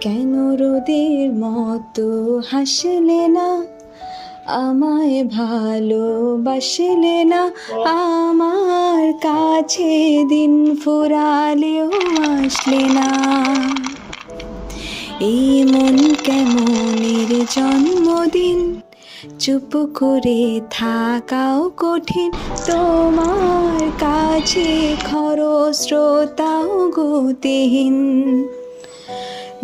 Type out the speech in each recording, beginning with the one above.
কেন রোদের মতো হাসলে না? আমায় ভালোবাসলে না? আমার কাছে দিন ফুরালেও আসলে না। এই মন কেমনের জন্মদিন? চুপ করে থাকাও কঠিন। তোমার কাছে খরস্রোতাও গতিহীন।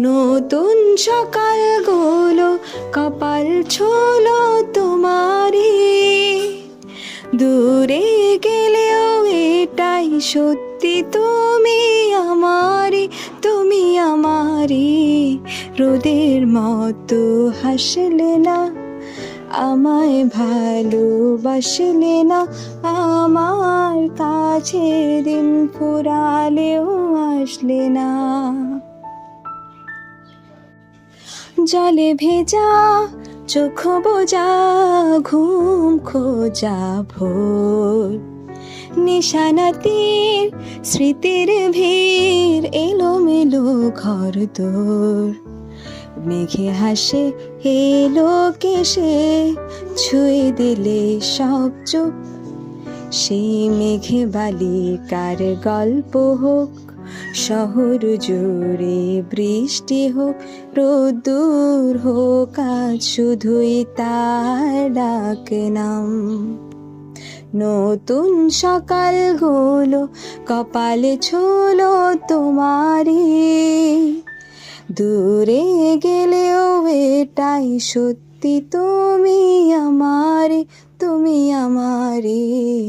নতুন সকালগুলো কপাল ছোলো তোমারই। দূরে গেলেও এটাই সত্যি, তুমি আমারই, তুমি আমারি রোদের মতো হাসলে না, আমায় ভালোবাসলে না, আমার কাছে দিন ফুরালেও আসলে না। জলে ভেজা, চোখ বোঝা, ঘুম খোঁজা ভোর। নিশানাতির স্মৃতির ভিড়, এলোমেলো ঘর তোর মেঘে হাসে এলো কেসে ছুঁয়ে দিলে সব চোখ। সেই মেঘে বালিকার গল্প হোক শহর জুড়ে বৃষ্টি হোক, রোদ্দুর হোক, আজ শুধুই তার ডাক নাম। নতুন সকালগুলো কপালে ছোলো তোমারই। দূরে গেলেও এটাই সত্যি, তুমি আমারে তুমি আমারে।